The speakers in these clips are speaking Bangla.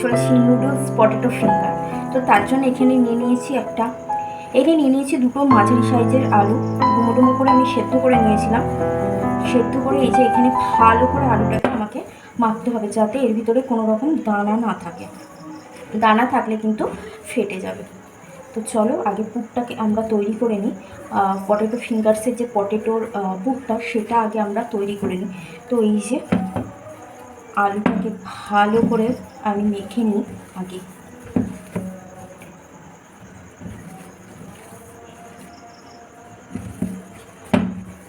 চলেছি নুডলস পটেটো ফিঙ্গার তো তার জন্য এখানে নিয়ে নিয়েছি একটা। এখানে নিয়ে নিয়েছি দুটো মাঝারি সাইজের আলু। ডুমো ডুমো করে আমি সেদ্ধ করে নিয়েছিলাম। সেদ্ধ করে এই যে এখানে ভালো করে আলুটাকে আমাকে মাখতে হবে যাতে এর ভিতরে কোনো রকম দানা না থাকে। দানা থাকলে কিন্তু ফেটে যাবে। তো চলো আগে পুরটাকে আমরা তৈরি করে নিই। পটেটো ফিঙ্গার্সের যে পটেটোর পুরটা সেটা আগে আমরা তৈরি করে নিই। তো এই যে আলুটাকে ভালো করে আমি মেখে নিই আগে।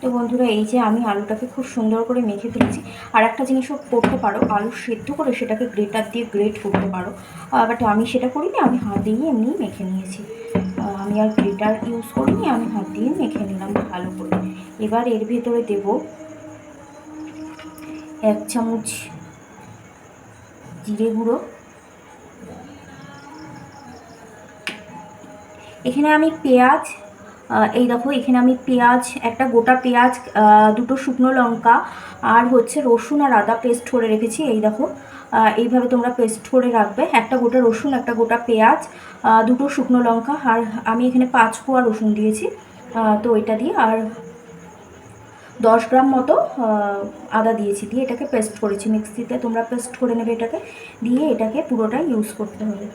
তো বন্ধুরা, এই যে আমি আলুটাকে খুব সুন্দর করে মেখে ফেলেছি। আর একটা জিনিসও করতে পারো, আলু সেদ্ধ করে সেটাকে গ্রেটার দিয়ে গ্রেট করতে পারো। বাট আমি সেটা করিনি, আমি হাত দিয়ে এমনিই মেখে নিয়েছি। আমি আর গ্রেটার ইউজ করিনি, আমি হাত দিয়ে মেখে নিলাম ভালো করে। এবার এর ভেতরে দেব এক চামচ জিরে গুঁড়ো। এখানে আমি পেঁয়াজ এই দেখো, এখানে আমি পেঁয়াজ, একটা গোটা পেঁয়াজ দুটো শুকনো লঙ্কা, আর হচ্ছে রসুন আর আদা পেস্ট করে রেখেছি, এই দেখো। এইভাবে তোমরা পেস্ট করে রাখবে। একটা গোটা রসুন, একটা গোটা পেঁয়াজ দুটো শুকনো লঙ্কা, আর আমি এখানে পাঁচ কোয়া রসুন দিয়েছি তো এটা দিয়ে, আর দশ গ্রাম মতো আদা দিয়েছি দিয়ে এটাকে পেস্ট করেছি। মিক্সিতে তোমরা পেস্ট করে নেবে এটাকে, দিয়ে এটাকে পুরোটাই ইউজ করতে হবে।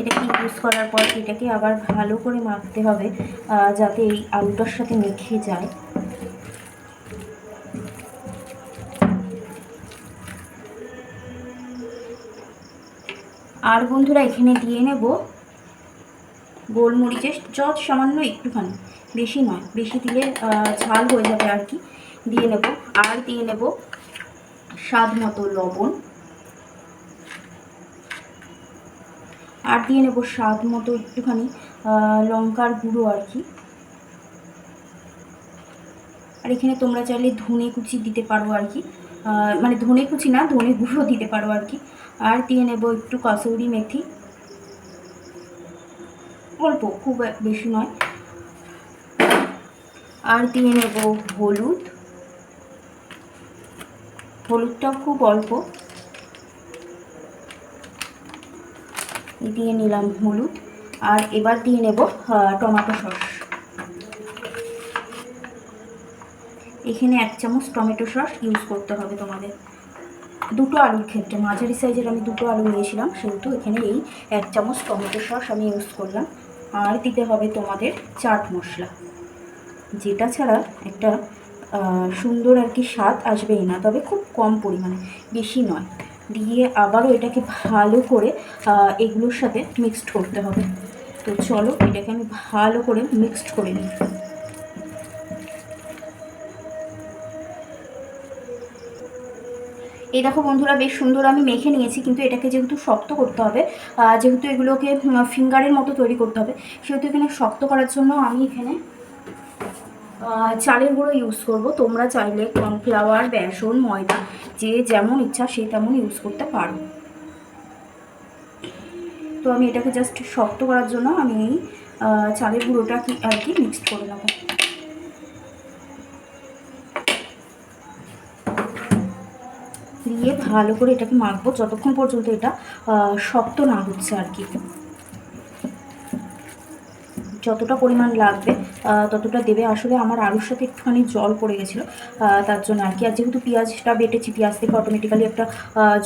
এটাকে ইউজ করার পর এটাকে আবার ভালো করে মাখতে হবে যাতে এই আলুটার সাথে মেখে যায়। আর বন্ধুরা এখানে দিয়ে নেব গোলমরিচের যত সামান্য একটুখানি, বেশি নয়, বেশি দিলে ঝাল হয়ে যাবে আর কি। দিয়ে নেব, আর দিয়ে নেব স্বাদ মতো লবণ। আর দিয়ে নেব স্বাদ মতো একটুখানি লঙ্কার গুঁড়ো আর কি। আর এখানে তোমরা চাইলে ধনে কুচি দিতে পারো আর কি। মানে ধনে কুচি না ধনে গুঁড়ো দিতে পারো আর কি। আর দিয়ে নেব একটু কসৌরি মেথি। অল্প, খুব বেশি নয়। আর দিয়ে নেব হলুদ। হলুদটাও খুব অল্প। দিয়ে নিলাম হলুদ। আর এবার দিয়ে নেব টমেটো সস। এখানে এক চামচ টমেটো সস ইউজ করতে হবে তোমাদের। দুটো আলুর ক্ষেত্রে, মাঝারি সাইজের আমি দুটো আলু নিয়েছিলাম, সেহেতু এখানে এই এক চামচ টমেটো সস আমি ইউজ করলাম। আর দিতে হবে তোমাদের চাট মশলা। যেটা ছাড়া একটা সুন্দর আর কি স্বাদ আসবেই না, তবে খুব কম পরিমাণে, বেশি নয়। দিয়ে আবারও এটাকে ভালো করে এগুলোর সাথে মিক্সড করতে হবে। তো চলো এটাকে আমি ভালো করে মিক্সড করে নিই। এই দেখো বন্ধুরা, বেশ সুন্দর আমি মেখে নিয়েছি, কিন্তু এটাকে যেহেতু শক্ত করতে হবে যেহেতু এগুলোকে ফিঙ্গারের মতো তৈরি করতে হবে, সেহেতু এখানে শক্ত করার জন্য আমি এখানে চালের গুঁড়ো ইউজ করব। তোমরা চাইলে কর্নফ্লাওয়ার বেসন, ময়দা, যে যেমন ইচ্ছা সে তেমন ইউজ করতে পারো। তো আমি এটাকে জাস্ট শক্ত করার জন্য আমি এই চালের গুঁড়োটা কি, আর কি মিক্সড করে নেব। দিয়ে ভালো করে এটাকে মাখবো, যতক্ষণ পর্যন্ত এটা শক্ত না হচ্ছে আর কি। যতটা পরিমাণ লাগবে ততটা দেবে। আসলে আমার আলুর সাথে একটুখানি জল পড়ে গেছিল তার জন্য আর কি। আর যেহেতু পেঁয়াজটা বেটেছি, পেঁয়াজ থেকে অটোমেটিক্যালি একটা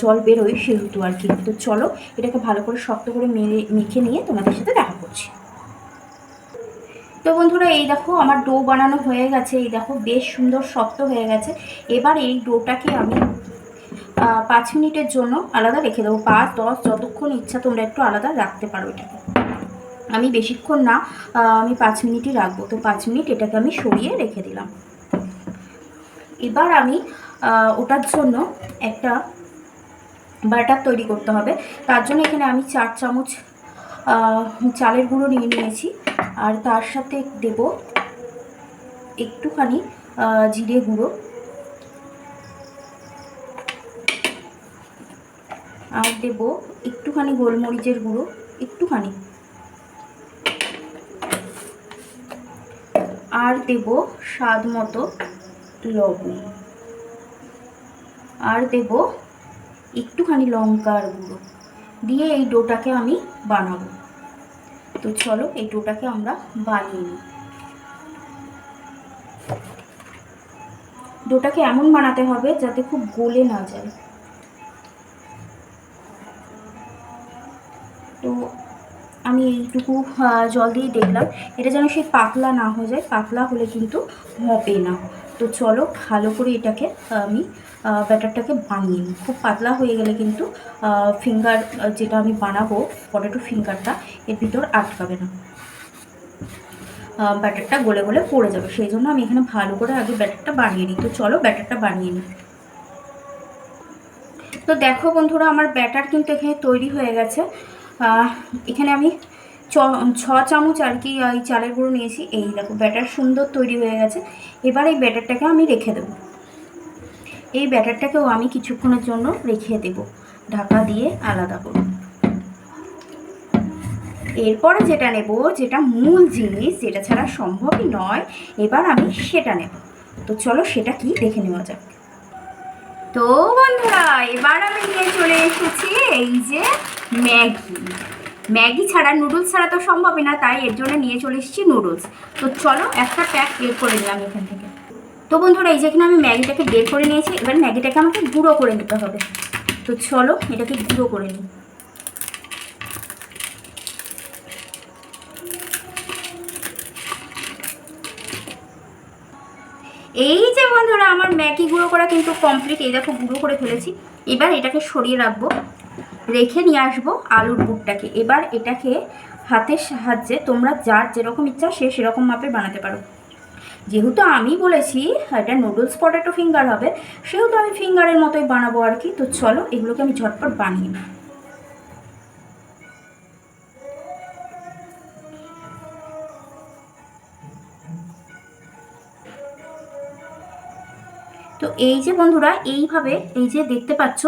জল বেরোয় সেহেতু আর কি। তো চলো, এটাকে ভালো করে শক্ত করে মেখে নিয়ে তোমাদের সাথে দেখা করছি। তো বন্ধুরা, এই দেখো আমার ডো বানানো হয়ে গেছে। এই দেখো, বেশ সুন্দর শক্ত হয়ে গেছে। এবার এই ডোটাকে আমি পাঁচ মিনিটের জন্য আলাদা রেখে দেবো। পাঁচ, দশ, যতক্ষণ ইচ্ছা তোমরা একটু আলাদা রাখতে পারো এটাকে। আমি বেশিক্ষণ না আমি পাঁচ মিনিটই রাখব। তো পাঁচ মিনিট এটাকে আমি সরিয়ে রেখে দিলাম। এবার আমি ওটার জন্য একটা বাটার তৈরি করতে হবে। তার জন্য এখানে আমি চার চামচ চালের গুঁড়ো নিয়ে নিয়েছি। আর তার সাথে দেব একটুখানি জিরে গুঁড়ো। আর দেব একটুখানি গোলমরিচের গুঁড়ো, একটুখানি। আর দেব স্বাদ মতো লবণ। আর দেব একটুখানি লঙ্কার গুঁড়ো। দিয়ে এই ডোটাকে আমি বানাবো। তো চলো এই ডোটাকে আমরা বানিয়ে নিই। ডোটাকে এমন বানাতে হবে যাতে খুব গলে না যায়। আমি এইটুকু জল দিয়ে দেখলাম। এটা যেন সেই পাতলা না হয়ে যায়, পাতলা হলে কিন্তু হবে না। তো চলো, ভালো করে এটাকে আমি ব্যাটারটাকে বানিয়ে নিই। খুব পাতলা হয়ে গেলে কিন্তু ফিঙ্গার যেটা আমি বানাবো পটেটো ফিঙ্গারটা এর ভিতর আটকাবে না। ব্যাটারটা গলে গলে পড়ে যাবে। সেই জন্য আমি এখানে ভালো করে আগে ব্যাটারটা বানিয়ে নিই। তো চলো, ব্যাটারটা বানিয়ে নিই। তো দেখো বন্ধুরা, আমার ব্যাটার কিন্তু এখানে তৈরি হয়ে গেছে। এখানে আমি ছ চামচ আর কি এই চালের গুঁড়ো নিয়েছি। এই দেখো, ব্যাটার সুন্দর তৈরি হয়ে গেছে। এবার এই ব্যাটারটাকে আমি রেখে দেবো। এই ব্যাটারটাকেও আমি কিছুক্ষণের জন্য রেখে দেব। ঢাকা দিয়ে আলাদা করে। এরপরে যেটা নেব, যেটা মূল জিনিস, যেটা ছাড়া সম্ভবই নয়, এবার আমি সেটা নেব। তো চলো সেটা কি দেখে নেওয়া যাক। তো বন্ধুরা, এবার আমি নিয়ে চলে এসেছি এই যে ম্যাগি। ম্যাগি ছাড়া, নুডলস ছাড়া তো সম্ভবই না, তাই এর জন্য নিয়ে চলে এসেছি নুডলস। তো চলো একটা প্যাক বের করে নিলাম এখান থেকে। তো বন্ধুরা, এই যেখানে আমি ম্যাগিটাকে বের করে নিয়েছি, এবার ম্যাগিটাকে আমাকে গুঁড়ো করে নিতে হবে। তো চলো এটাকে গুঁড়ো করে নিই। এই যে বন্ধুরা, আমার ম্যাগি গুঁড়ো করা কিন্তু কমপ্লিট এই দেখো গুঁড়ো করে ফেলেছি। এবার এটাকে সরিয়ে রাখব। রেখে নিয়ে আসব আলুর বুটটাকে এবার এটাকে হাতের সাহায্যে তোমরা যার যেরকম ইচ্ছা সে সেরকম মাপের বানাতে পারো। যেহেতু আমি বলেছি এটা নুডলস পটেটো ফিঙ্গার হবে, সেহেতু আমি ফিঙ্গারের মতোই বানাবো আর কি। তো চলো এগুলোকে আমি ঝটপট বানিয়ে নিই। তো এই যে বন্ধুরা, এইভাবে, এই যে দেখতে পাচ্ছ,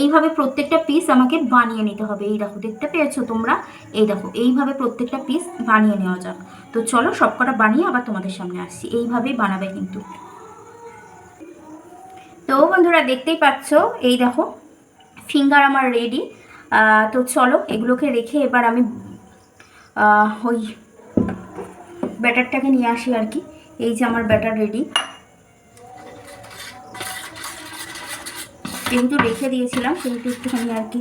এইভাবে প্রত্যেকটা পিস আমাকে বানিয়ে নিতে হবে। এই দেখো, দেখতে পেয়েছ তোমরা? এই দেখো, এইভাবে প্রত্যেকটা পিস বানিয়ে নেওয়া যাক। তো চলো, সবকটা বানিয়ে আবার তোমাদের সামনে আসছি। এইভাবেই বানাবে কিন্তু। তো বন্ধুরা, দেখতেই পাচ্ছ, এই দেখো ফিঙ্গার আমার রেডি তো চলো, এগুলোকে রেখে এবার আমি ওই ব্যাটারটাকে নিয়ে আসি আর কি। এই যে আমার ব্যাটার রেডি যেহেতু রেখে দিয়েছিলাম সেহেতু একটুখানি আর কি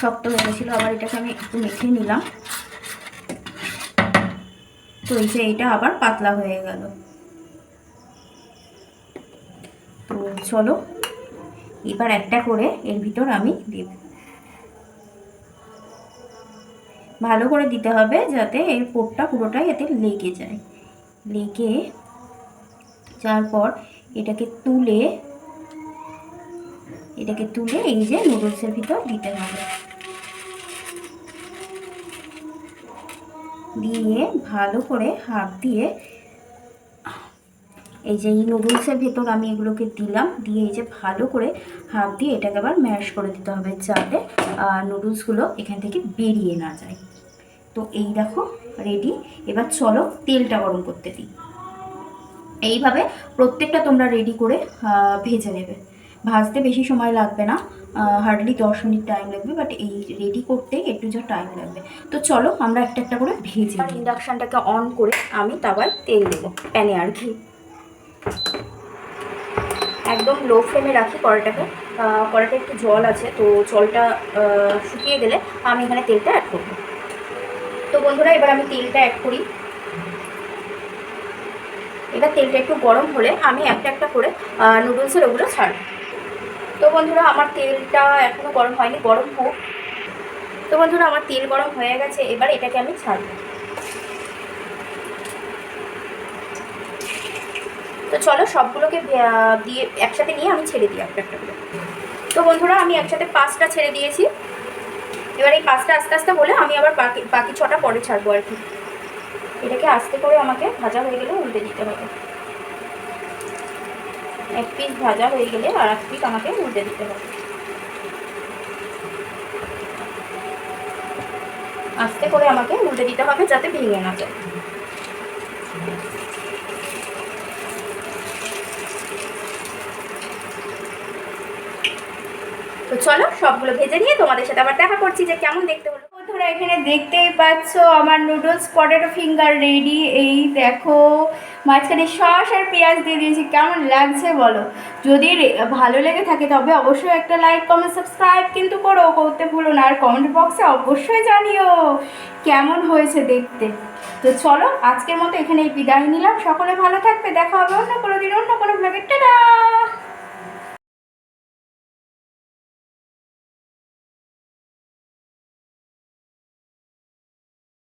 শক্ত হয়ে গেছিল। আবার এটাকে আমি একটু মেখে নিলাম। তো এই যে এটা আবার পাতলা হয়ে গেল। তো চলো, এবার একটা করে এর ভিতর আমি দেব। ভালো করে দিতে হবে যাতে এর পোটটা পুরোটাই এতে লেগে যায়। লেগে যাওয়ার পর এটাকে তুলে এটাকে তুলে এই যে নুডলসের ভিতর দিতে হবে। দিয়ে ভালো করে হাত দিয়ে এই যে এই নুডলসের ভেতর আমি এগুলোকে দিলাম, দিয়ে এই যে ভালো করে হাত দিয়ে এটাকে আবার ম্যাশ করে দিতে হবে যাতে নুডলসগুলো এখান থেকে বেরিয়ে না যায়। তো এই দেখো রেডি এবার চলো তেলটা গরম করতে দিই। এইভাবে প্রত্যেকটা তোমরা রেডি করে ভেজে নেবে। ভাজতে বেশি সময় লাগবে না হার্ডলি দশ মিনিট টাইম লাগবে বাট এই রেডি করতে একটু যা টাইম লাগবে। তো চলো আমরা একটা একটা করে ভেজে ইন্ডাকশানটাকে অন করে আমি তাওয়ায় তেল দেবো প্যানে আর ঘি। একদম লো ফ্লেমে রাখি কড়াটাকে কড়াটা একটু জল আছে তো জলটা শুকিয়ে গেলে আমি এখানে তেলটা অ্যাড করব। তো বন্ধুরা এবার আমি তেলটা অ্যাড করি। এবার তেলটা একটু গরম হলে আমি একটা একটা করে নুডলসের ওগুলো ছাড়ব। তো বন্ধুরা, আমার তেলটা এখনও গরম হয়নি, গরম হোক। তো বন্ধুরা, আমার তেল গরম হয়ে গেছে, এবার এটাকে আমি ছাড়ব। তো চলো, সবগুলোকে দিয়ে একসাথে নিয়ে আমি ছেড়ে দিই একটা একটা করে। তো বন্ধুরা, আমি একসাথে পাঁচটা ছেড়ে দিয়েছি। এবার এই পাঁচটা আস্তে আস্তে বলে আমি আবার বাকি বাকি ছটা পরে ছাড়বো আর কি। এটাকে আস্তে করে আমাকে ভাজা হয়ে গেলে উল্টে দিতে হবে। এক পিস ভাজা হয়ে গেলে আর এক পিস আমাকে উল্টে দিতে হবে। আস্তে করে আমাকে উল্টে দিতে হবে যাতে ভেঙে না যায়। তো চলো সবগুলো ভেজে নিয়ে তোমাদের সাথে আবার দেখা করছি যে কেমন দেখতে হলো। এখানে দেখতেই পাচ্ছ আমার নুডলস পটেটো ফিঙ্গার রেডি। এই দেখো, মাঝখানে সস আর পেঁয়াজ দিয়ে দিয়েছি। কেমন লাগছে বলো? যদি ভালো লেগে থাকে তবে অবশ্যই একটা লাইক কমেন্ট সাবস্ক্রাইব কিন্তু করো। করতে ভুলো না। আর কমেন্ট বক্সে অবশ্যই জানিও কেমন হয়েছে দেখতে। তো চলো, আজকের মতো এখানেই বিদায় নিলাম। সকলে ভালো থাকবে। দেখা হবে অন্য কোনো দিন, অন্য কোনো ব্লগে টাটা!